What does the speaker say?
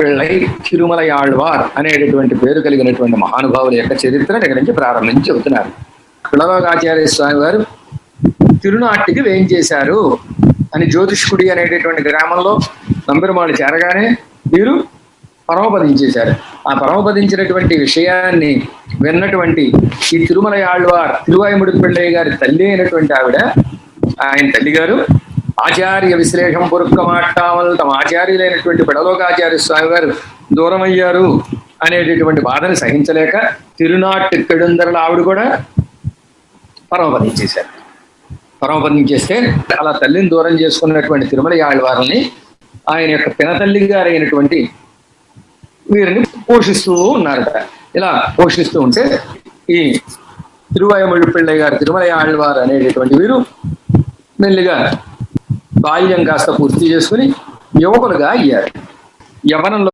పిళ్ళై తిరుమల ఆళ్వార్ అనేటటువంటి పేరు కలిగినటువంటి మహానుభావుల యొక్క చరిత్ర దగ్గర నుంచి ప్రారంభించి చెబుతున్నారు. పిల్లలోకాచార్య స్వామి వారు తిరునాటికి వేయించేశారు అని జ్యోతిష్కుడి అనేటటువంటి గ్రామంలో నంబెరుమాళ్ళు చేరగానే వీరు పరమపదించేశారు. ఆ పరమపదించినటువంటి విషయాన్ని విన్నటువంటి ఈ తిరుమల ఆళ్వార్ తిరువాయముడి పిళ్ళయ్య గారి తల్లి అయినటువంటి ఆవిడ ఆయన తల్లి గారు ఆచార్య విశ్లేషం పొరుక్కమాట్టామల్ తమ ఆచార్యులైనటువంటి పెడలోకాచార్య స్వామి గారు దూరమయ్యారు అనేటటువంటి బాధను సహించలేక తిరునాట్టుక్కడుందరల ఆవిడ కూడా పరమపదించేశారు పరమపదించేస్తే అలా తల్లిని దూరం చేసుకున్నటువంటి తిరుమల ఆళ్వారిని ఆయన యొక్క పినతల్లి గారైనటువంటి వీరిని పోషిస్తూ ఉన్నారట. ఇలా పోషిస్తూ ఉంటే ఈ తిరువాయముడి గారు తిరుమల ఆళ్వారు అనేటటువంటి వీరు మెల్లిగా బాల్యం కాస్త పూర్తి చేసుకుని యువకులుగా అయ్యారు. యవనంలో